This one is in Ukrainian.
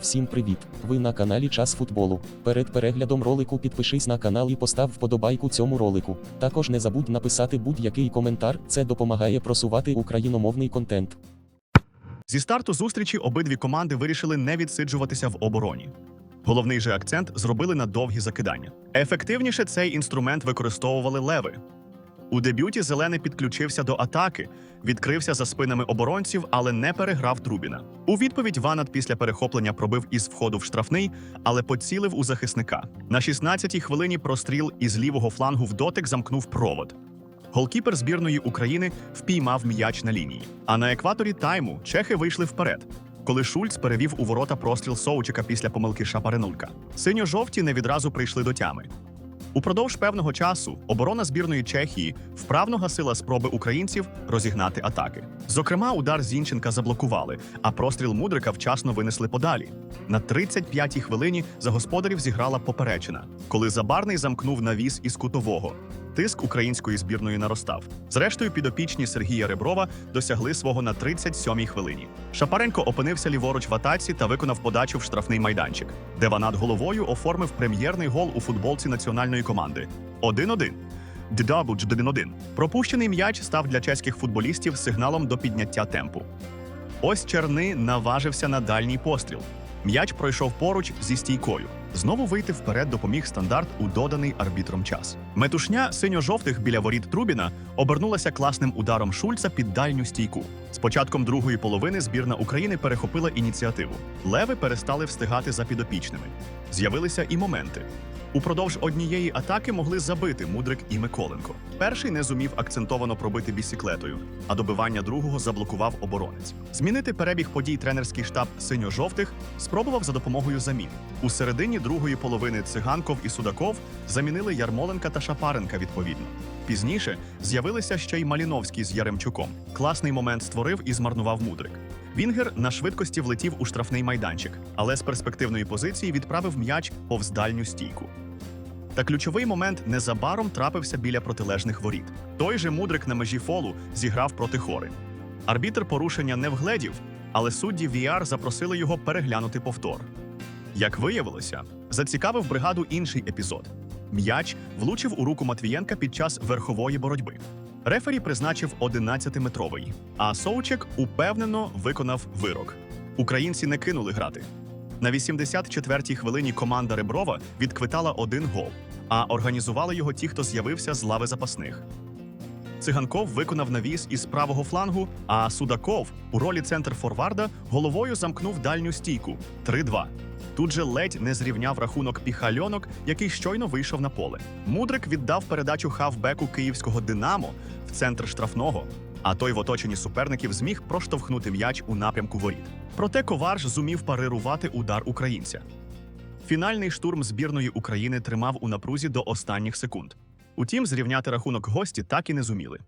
Всім привіт! Ви на каналі Час футболу. Перед переглядом ролику підпишись на канал і постав вподобайку цьому ролику. Також не забудь написати будь-який коментар, це допомагає просувати україномовний контент. Зі старту зустрічі обидві команди вирішили не відсиджуватися в обороні. Головний же акцент зробили на довгі закидання. Ефективніше цей інструмент використовували леви. У дебюті зелений підключився до атаки, відкрився за спинами оборонців, але не переграв Трубіна. У відповідь Ванат після перехоплення пробив із входу в штрафний, але поцілив у захисника. На 16-й хвилині простріл із лівого флангу в дотик замкнув провод. Голкіпер збірної України впіймав м'яч на лінії. А на екваторі тайму чехи вийшли вперед, коли Шульц перевів у ворота простріл Соучика після помилки Шапаринулька. Синьо-жовті не відразу прийшли до тями. Упродовж певного часу оборона збірної Чехії вправно гасила спроби українців розігнати атаки. Зокрема, удар Зінченка заблокували, а простріл Мудрика вчасно винесли подалі. На 35-й хвилині за господарів зіграла поперечина, коли Забарний замкнув навіс із кутового. Тиск української збірної наростав. Зрештою, підопічні Сергія Реброва досягли свого на 37-й хвилині. Шапаренко опинився ліворуч в атаці та виконав подачу в штрафний майданчик, де Ванат головою оформив прем'єрний гол у футболці національної команди. 1-1. Ддабудж 1-1. Пропущений м'яч став для чеських футболістів сигналом до підняття темпу. Ось Черни наважився на дальній постріл. М'яч пройшов поруч зі стійкою. Знову вийти вперед допоміг стандарт у доданий арбітром час. Метушня синьо-жовтих біля воріт Трубіна обернулася класним ударом Шульца під дальню стійку. З початком другої половини збірна України перехопила ініціативу. Леви перестали встигати за підопічними. З'явилися і моменти. Упродовж однієї атаки могли забити Мудрик і Миколенко. Перший не зумів акцентовано пробити бісіклетою, а добивання другого заблокував оборонець. Змінити перебіг подій тренерський штаб синьо-жовтих спробував за допомогою замін. У середині другої половини циганков і Судаков замінили Ярмоленка та Шапаренка відповідно. Пізніше з'явилися ще й Маліновський з Яремчуком. Класний момент створив і змарнував Мудрик. Вінгер на швидкості влетів у штрафний майданчик, але з перспективної позиції відправив м'яч повз дальню стійку. Та ключовий момент незабаром трапився біля протилежних воріт. Той же мудрик на межі фолу зіграв проти хори. Арбітр порушення не вгледів, але судді VR запросили його переглянути повтор. Як виявилося, зацікавив бригаду інший епізод. М'яч влучив у руку Матвієнка під час верхової боротьби. Рефері призначив 11-метровий, а Соучек упевнено виконав вирок. Українці не кинули грати. На 84-й хвилині команда Реброва відквитала один гол, а організували його ті, хто з'явився з лави запасних. Циганков виконав навіс із правого флангу, а Судаков у ролі центр форварда головою замкнув дальню стійку 3-2. Тут же ледь не зрівняв рахунок піхальонок, який щойно вийшов на поле. Мудрик віддав передачу хавбеку київського Динамо в центр штрафного, а той в оточенні суперників зміг проштовхнути м'яч у напрямку воріт. Проте Коварж зумів парирувати удар українця. Фінальний штурм збірної України тримав у напрузі до останніх секунд. Утім, зрівняти рахунок гості так і не зуміли.